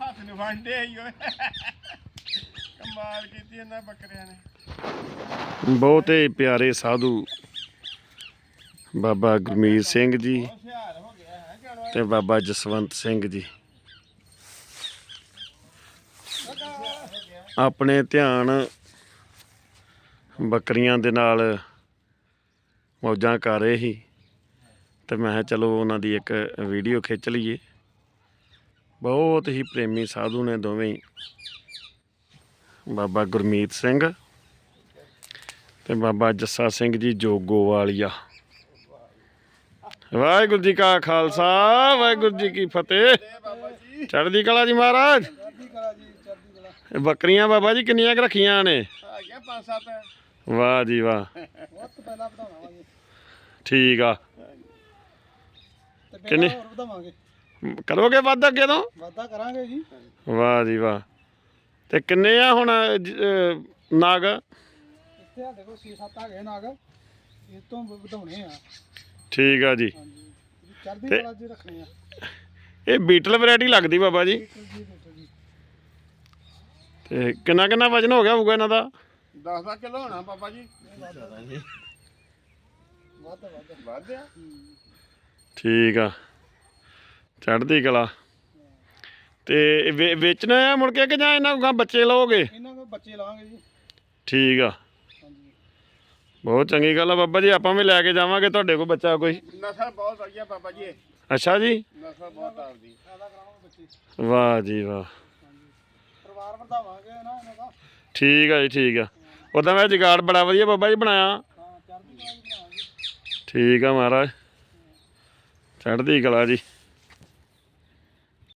ਹੱਥ ਨੂੰ ਵੰਡੇ ਹੀ ਓਏ। ਕਮਾਲ ਕੀਤੀ ਇਹਨਾਂ ਬੱਕਰਿਆਂ ਨੇ। ਬਹੁਤੇ ਪਿਆਰੇ ਸਾਧੂ ਬਾਬਾ ਗੁਰਮੀਤ ਸਿੰਘ ਜੀ ਹੁਸ਼ਿਆਰ ਹੋ ਗਿਆ ਹੈ ਜਾਨਵਰ ਤੇ ਬਾਬਾ ਜਸਵੰਤ ਸਿੰਘ ਜੀ। ਆਪਣੇ ਧਿਆਨ ਬੱਕਰੀਆਂ ਦੇ ਨਾਲ ਮੌਜਾਂ ਕਰ ਰਹੇ ਸੀ। ਤੇ ਮੈਂ ਕਿਹਾ ਚਲੋ ਉਹਨਾਂ ਦੀ ਇੱਕ ਵੀਡੀਓ ਖਿੱਚ ਲਈਏ। ਬਹੁਤ ਹੀ ਪ੍ਰੇਮੀ ਸਾਧੂ ਨੇ ਦੋਵੇਂ ਬਾਬਾ ਗੁਰਮੀਤ ਸਿੰਘ ਤੇ ਬਾਬਾ ਜੱਸਾ ਸਿੰਘ ਜੀ ਜੋਗੋ ਵਾਲੀਆ ਵਾਹਿਗੁਰੂ ਜੀ ਕਾ ਖਾਲਸਾ ਵਾਹਿਗੁਰੂ ਜੀ ਕੀ ਫਤਿਹ। ਚੜ੍ਹਦੀ ਕਲਾ ਜੀ ਮਹਾਰਾਜ। ਬੱਕਰੀਆਂ ਬਾਬਾ ਜੀ ਕਿੰਨੀਆਂ ਰੱਖੀਆਂ ਨੇ? ਵਾਹ ਜੀ ਵਾਹ। ਠੀਕ ਆ। ਕਿੰਨੇ? ਹੋਰ ਵਧਾਵਾਂਗੇ। ਕਰੋਗੇ ਵੱਧ ਅੱਗੇ ਤੋਂ? ਵਾਦਾ ਕਰਾਂਗੇ ਜੀ। ਵਾਹ ਜੀ ਵਾਹ। ਤੇ ਕਿੰਨੇ ਆ ਹੁਣ ਜ- ਅਹ, ਨਾਗ? ਇੱਥੇ ਸਾਡੇ ਕੋਲ 6-7 ਆ ਗਏ ਨਾਗ। ਇਹ ਤੋਂ ਵਧਾਉਣੇ ਆ। ਠੀਕ ਆ ਜੀ। ਹਾਂਜੀ। ਚੜ੍ਹਦੀ ਤੇ- ਕਲਾ ਜੀ ਰੱਖਣੇ ਆ। ਇਹ ਬੀਟਲ ਵੈਰਾਈਟੀ ਲੱਗਦੀ ਬਾਬਾ ਜੀ। ਜੀ ਬੇਟਾ ਜੀ। ਤੇ ਕਿੰਨਾ ਕਿੰਨਾ ਵਜਨ ਹੋ ਗਿਆ ਹੋਊਗਾ ਇਹਨਾਂ ਦਾ? 10 ਕਿਲੋ ਹੋਣਾ ਬਾਬਾ ਜੀ। ਵੱਧ ਵੱਧ ਵੱਧ ਆ। ਠੀਕ ਆ। ਚੜ੍ਹਦੀ ਕਲਾ। ਤੇ ਵੇ- ਵੇਚਣਾ ਆ ਮੁੜ ਕੇ ਕਿ ਜਾਂ ਇਹਨਾਂ ਕੋਲ ਬੱਚੇ ਲਓਗੇ? ਇਹਨਾਂ ਕੋ ਬੱਚੇ ਲਾਵਾਂਗੇ ਜੀ। ਠੀਕ ਆ। ਹਾਂਜੀ। ਬਹੁਤ ਚੰਗੀ ਗੱਲ ਆ ਬਾਬਾ ਜੀ ਆਪਾਂ ਵੀ ਲੈ ਕੇ ਜਾਵਾਂਗੇ ਤੁਹਾਡੇ ਕੋਲ ਬੱਚਾ ਕੋਈ। ਨਸਲ ਬਹੁਤ ਵਧੀਆ ਬਾਬਾ ਜੀ। ਅੱਛਾ ਜੀ? ਨਸਲ ਬਹੁਤ ਆਪਦੀ ਕਰਾਵਾਂਗੇ ਬੱਚੇ। ਵਾਹ ਜੀ ਵਾਹ। ਪਰਿਵਾਰ ਵਧਾਵਾਂਗੇ ਨਾ ਇਹਨਾਂ ਦਾ। ਠੀਕ ਆ ਜੀ ਠੀਕ ਆ। ਉਦਾਂ ਮੈਂ ਜਗਾੜ ਬੜਾ ਵਧੀਆ ਬਾਬਾ ਜੀ ਬਣਾਇਆ। ਹਾਂ ਚੜ੍ਹਦੀ ਕਲਾ ਜੀ ਬਣਾਵਾਂਗੇ। ਠੀਕ ਆ ਮਹਾਰਾਜ। ਚੜ੍ਹਦੀ ਕਲਾ ਜੀ।